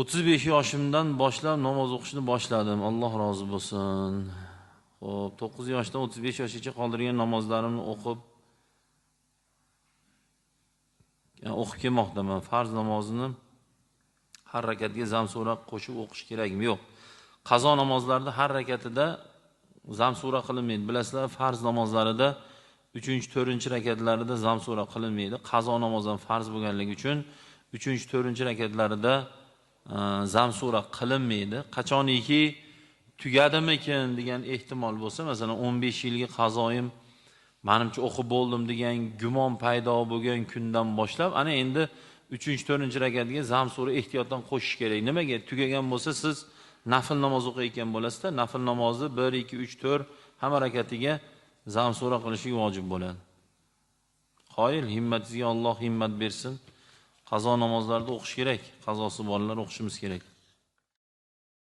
o'ttiz besh yoshimdan boshlab namoz o'qishni boshladim. Alloh rozi bo'lsin. Ho'p to'qqiz yoshdan o'ttiz besh yoshgacha qoldirgan namozlarimni o'qib o'qib kelmoqdaman. Farz namozini har rakatga zam sura qo'shib o'qish kerakmi? Yo'q. Qazo namozlarida har rakatida zam sura qilinmaydi. Bilasizlar farz namozlarida uchinchi to'rtinchi rakatlarida zam sura qilinmaydi. Qazo namoz ham farz bo'lganligi uchun uchinchi to'rtinchi rakatlarida zamsura zam sura qilinmaydi. Qachoniki tugadimikin degan ehtimol bo'lsa masalan o'n besh yilgi qazoyim manimcha o'qib bo'ldim degan gumon paydo bo'lgan kundan boshlab ana endi uchinchi to'rtinchi rakatga zam sura ehtiyotdan qo'shish kerak. Nimaga? Tugagan bo'lsa siz nafl namoz o'qiyotgan bo'lasizda. Nafl namozni bir ikki uch to'rt hamma rakatiga zam sura qilishlik vojib bo'ladi. Qoyil himmatingizga olloh himmat bersin. Qazo namozlarida o'qish kerak qazosi borlar o'qishimiz kerak.